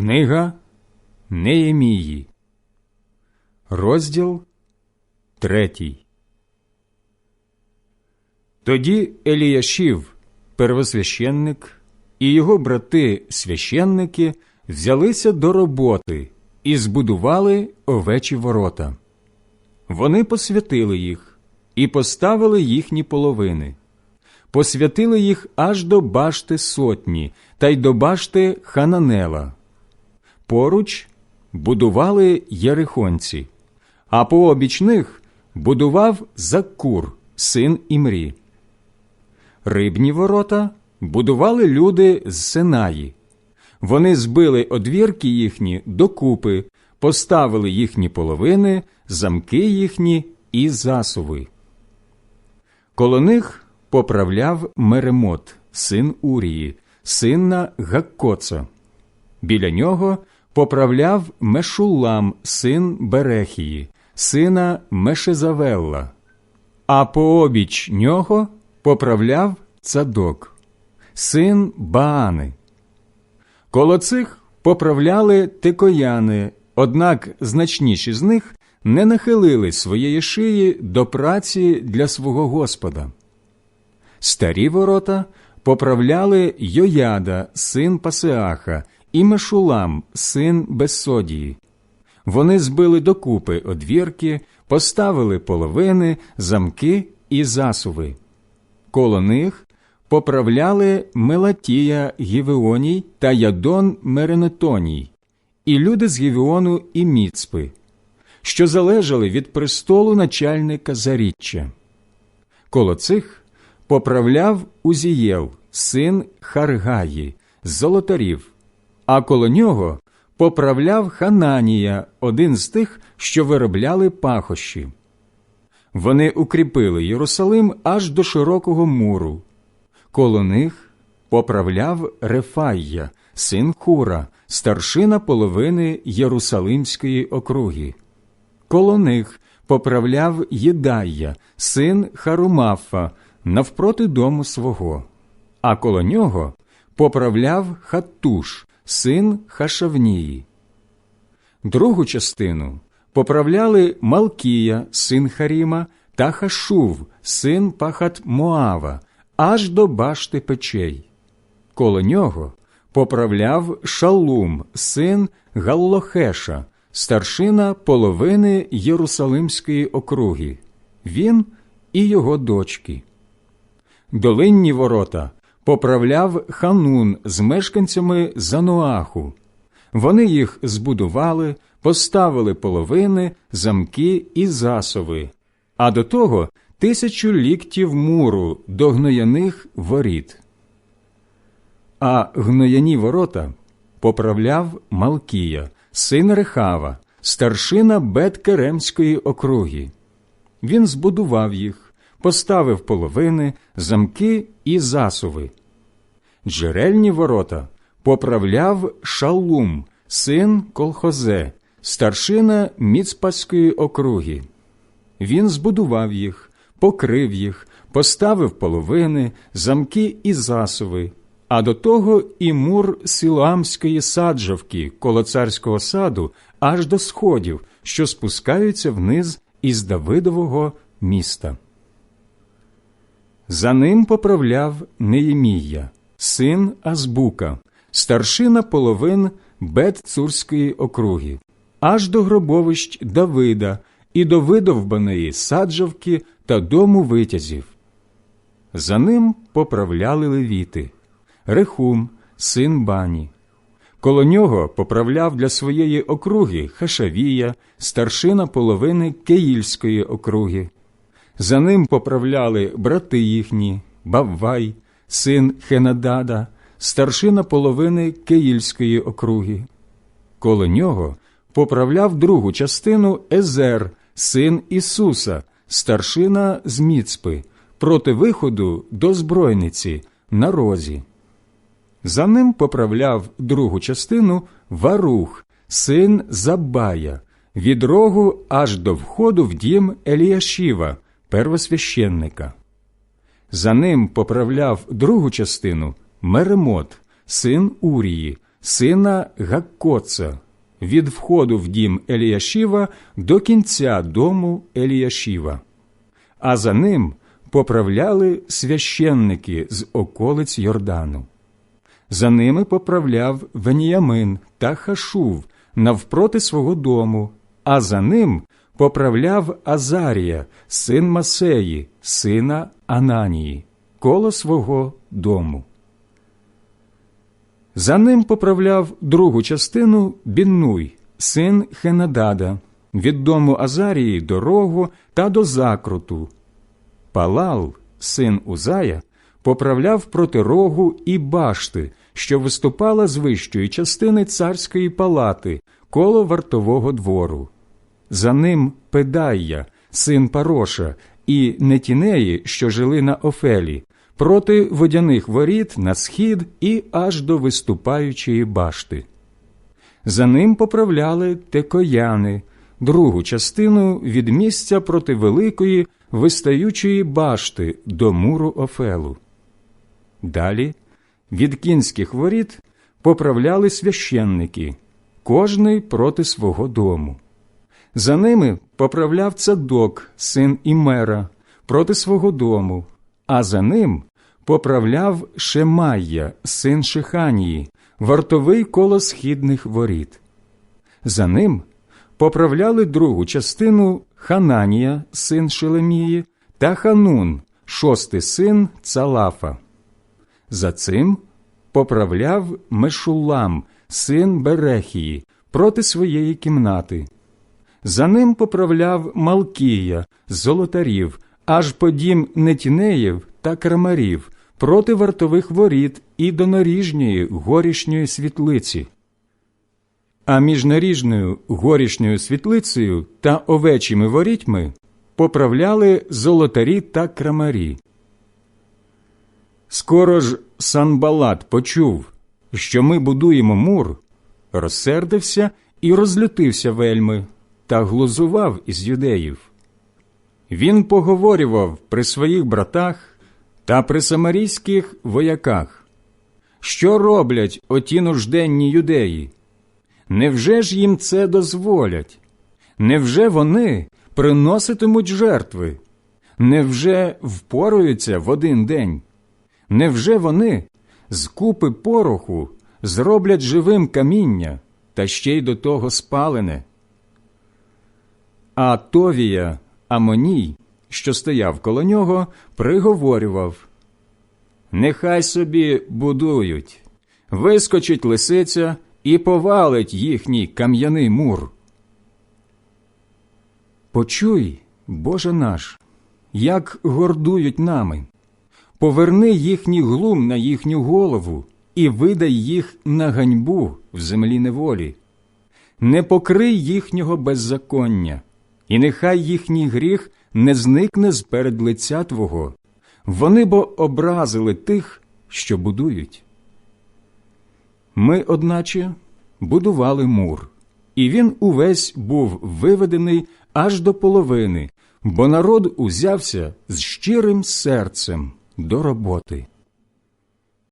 Книга Неємії, розділ третій. Тоді Еліяшів, первосвященник, і його брати священники взялися до роботи і збудували овечі ворота. Вони посвятили їх і поставили їхні половини, посвятили їх аж до башти сотні та й до башти Хананела. Поруч будували єрихонці, а по обічних будував Закур, син Імрі. Рибні ворота будували люди з Синаї. Вони збили одвірки їхні докупи, поставили їхні половини, замки їхні і засуви. Коло них поправляв Меремот, син Урії, сина Гаккоца. Біля нього поправляв Мешулам, син Берехії, сина Мешезавелла, а пообіч нього поправляв Цадок, син Баани. Коло цих поправляли тикояни, однак значніші з них не нахилили своєї шиї до праці для свого Господа. Старі ворота поправляли Йояда, син Пасеаха, і Мешулам, син Бессодії. Вони збили докупи одвірки, поставили половини, замки і засуви. Коло них поправляли Мелатія Гівеоній та Ядон Меренетоній, і люди з Гівеону і Міцпи, що залежали від престолу начальника заріччя. Коло цих поправляв Узієл, син Харгаї, з золотарів, а коло нього поправляв Хананія, один з тих, що виробляли пахощі. Вони укріпили Єрусалим аж до широкого муру. Коло них поправляв Рефайя, син Хура, старшина половини Єрусалимської округи. Коло них поправляв Єдайя, син Харумафа, навпроти дому свого, а коло нього поправляв Хаттуш, син Хашавнії. Другу частину поправляли Малкія, син Харіма, та Хашув, син Пахат Моава, аж до башти печей. Коло нього поправляв Шалум, син Галлохеша, старшина половини Єрусалимської округи, він і його дочки. Долинні ворота поправляв Ханун з мешканцями Зануаху. Вони їх збудували, поставили половини, замки і засови, а до того тисячу ліктів муру до гнояних воріт. А гнояні ворота поправляв Малкія, син Рехава, старшина Беткеремської округи. Він збудував їх, поставив половини, замки і засуви. Джерельні ворота поправляв Шалум, син Колхозе, старшина Міцпаської округи. Він збудував їх, покрив їх, поставив половини, замки і засуви, а до того і мур Силуамської саджавки коло царського саду аж до сходів, що спускаються вниз із Давидового міста. За ним поправляв Неємія, син Азбука, старшина половин Бет-Цурської округи, аж до гробовищ Давида і до видовбаної саджавки та дому витязів. За ним поправляли левіти Рехум, син Бані. Коло нього поправляв для своєї округи Хашавія, старшина половини Киїльської округи. За ним поправляли брати їхні, Баввай, син Хенадада, старшина половини Киїльської округи. Коло нього поправляв другу частину Езер, син Ісуса, старшина з Міцпи, проти виходу до збройниці на розі. За ним поправляв другу частину Варух, син Забая, від рогу аж до входу в дім Еліяшіва, первосвященника. За ним поправляв другу частину Меремот, син Урії, сина Гаккоца, від входу в дім Еліяшіва до кінця дому Еліяшіва, а за ним поправляли священники з околиць Йордану. За ними поправляв Веніямин та Хашув навпроти свого дому, а за ним поправляв Азарія, син Масеї, сина Ананії, коло свого дому. За ним поправляв другу частину Біннуй, син Хенадада, від дому Азарії дорогу та до закруту. Палал, син Узая, поправляв проти рогу і башти, що виступала з вищої частини царської палати коло вартового двору. За ним Педайя, син Пароша, і Нетінеї, що жили на Офелі, проти водяних воріт на схід і аж до виступаючої башти. За ним поправляли текояни, другу частину від місця проти великої вистаючої башти до муру Офелу. Далі від кінських воріт поправляли священники, кожний проти свого дому. За ними поправляв цадок, син Імера, проти свого дому, а за ним поправляв Шемайя, син Шиханії, вартовий коло східних воріт. За ним поправляли другу частину Хананія, син Шелемії, та Ханун, шостий син Цалафа. За цим поправляв Мешулам, син Берехії, проти своєї кімнати. За ним поправляв Малкія, золотарів, аж по дім Нетінеїв та Крамарів, проти вартових воріт і до наріжньої горішньої світлиці. А між наріжною горішньою світлицею та овечими ворітьми поправляли золотарі та крамарі. Скоро ж Санбалат почув, що ми будуємо мур, розсердився і розлютився вельми та глузував із юдеїв. Він поговорював при своїх братах та при самарійських вояках, що роблять оті нужденні юдеї. Невже ж їм це дозволять? Невже вони приноситимуть жертви? Невже впораються в один день? Невже вони з купи пороху зроблять живим каміння та ще й до того спалене? А Товія, Амоній, що стояв коло нього, приговорював. Нехай собі будують, вискочить лисиця і повалить їхній кам'яний мур. Почуй, Боже наш, як гордують нами, поверни їхній глум на їхню голову і видай їх на ганьбу в землі неволі, не покрий їхнього беззаконня, і нехай їхній гріх не зникне з перед лиця Твого. Вони бо образили тих, що будують. Ми, одначе, будували мур, і він увесь був виведений аж до половини, бо народ узявся з щирим серцем до роботи.